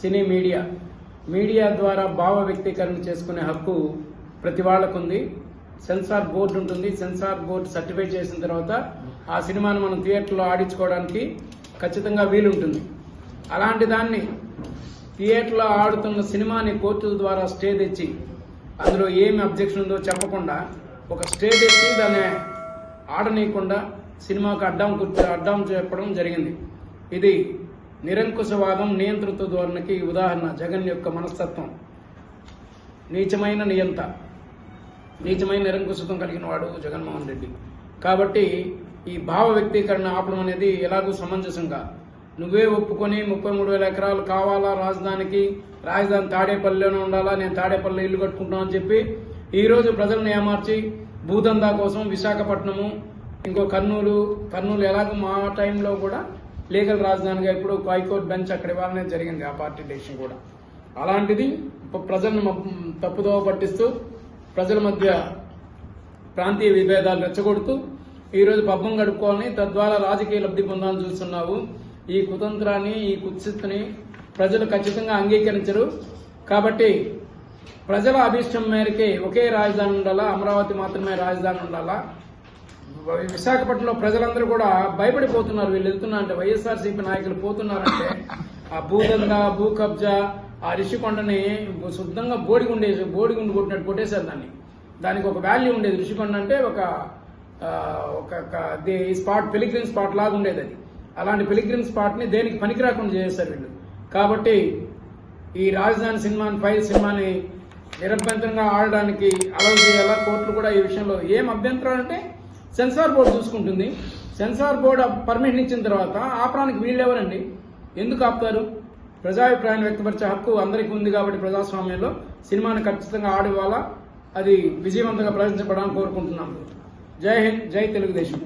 సినీ media. Media ద్వారా భావ వ్యక్తీకరణ చేసుకునే హక్కు ప్రతి వాళ్ళకు ఉంది సెన్సార్ బోర్డు ఉంటుంది. సెన్సార్ బోర్డు సర్టిఫై చేసిన తర్వాత ఆ సినిమాను మనం థియేటర్లో ఆడించుకోవడానికి ఖచ్చితంగా వీలుంటుంది. అలాంటి దాన్ని థియేటర్లో ఆడుతున్న సినిమాని కోర్టుల ద్వారా స్టే తెచ్చి అందులో ఏమి అబ్జెక్షన్ ఉందో చెప్పకుండా ఒక స్టే తెచ్చి దాన్ని ఆడనీయకుండా సినిమాకు అడ్డం కూర్చో అడ్డం చెప్పడం జరిగింది. ఇది నిరంకుశవాదం నియంతృత్వ ధోరణికి ఉదాహరణ జగన్ యొక్క మనస్తత్వం. నీచమైన నియంత. నీచమైన నిరంకుశత్వం కలిగిన వాడు జగన్మోహన్ రెడ్డి. కాబట్టి ఈ భావ వ్యక్తీకరణ ఆపడం అనేది ఎలాగూ సమంజసంగా. నువ్వే ఒప్పుకొని ముప్పై మూడు వేల ఎకరాలు కావాలా రాజధానికి? రాజధాని తాడేపల్లిలోనే ఉండాలా? నేను తాడేపల్లి ఇల్లు కట్టుకుంటామని అని చెప్పి ఈరోజు ప్రజలను ఏమార్చి భూదందా కోసం విశాఖపట్నము ఇంకో కర్నూలు కర్నూలు ఎలాగో మా టైంలో కూడా లీగల్ రాజధానిగా ఇప్పుడు హైకోర్టు బెంచ్ అక్కడ ఇవ్వాలనే జరిగింది ఆ పార్టీ డెసిషన్ కూడా. అలాంటిది ప్రజలను మ- తప్పుదోవ పట్టిస్తూ ప్రజల మధ్య ప్రాంతీయ విభేదాలు రెచ్చగొడుతూ ఈరోజు పబ్బం గడుపుకోవాలని తద్వారా రాజకీయ లబ్ధి పొందాలని చూస్తున్నావు. ఈ కుతంత్రాన్ని ఈ కుత్సిత్తుని ప్రజలు ఖచ్చితంగా అంగీకరించరు. కాబట్టి ప్రజల అభీష్టం మేరకే ఒకే రాజధాని ఉండాలా? అమరావతి మాత్రమే రాజధాని ఉండాలా? విశాఖపట్నంలో ప్రజలందరూ కూడా భయపడిపోతున్నారు. వీళ్ళు వెళ్తున్నా అంటే వైఎస్ఆర్సీపీ నాయకులు పోతున్నారంటే ఆ భూదందా భూ కబ్జా ఆ రిషికొండని శుద్ధంగా బోడిగుండేసి బోడిగుండు కొట్టినట్టు కొట్టేశారు దాన్ని. దానికి ఒక వాల్యూ ఉండేది. రిషికొండ అంటే ఒక ఒక ఈ స్పాట్ పిలిగ్రిమ్ స్పాట్ లాగా ఉండేది అది. అలాంటి పిలిగ్రిమ్ స్పాట్ని దేనికి పనికి రాకుండా చేశారు వీళ్ళు. కాబట్టి ఈ రాజధాని సినిమాని పై సినిమాని నిరభ్యంతరంగా ఆడడానికి అలౌ చేయాలా? కోర్టులు కూడా ఈ విషయంలో ఏం అభ్యంతరాలు అంటే సెన్సార్ బోర్డు చూసుకుంటుంది. సెన్సార్ బోర్డు పర్మిషన్ ఇచ్చిన తర్వాత ఆపడానికి వీళ్ళెవరండి? ఎందుకు ఆపుతారు? ప్రజాభిప్రాయాన్ని వ్యక్తపరిచే హక్కు అందరికీ ఉంది కాబట్టి ప్రజాస్వామ్యంలో సినిమాని ఖచ్చితంగా ఆడివ్వాలా అది విజయవంతంగా ప్రదర్శించబడాలని కోరుకుంటున్నాం. జై హింద్ జై తెలుగుదేశం.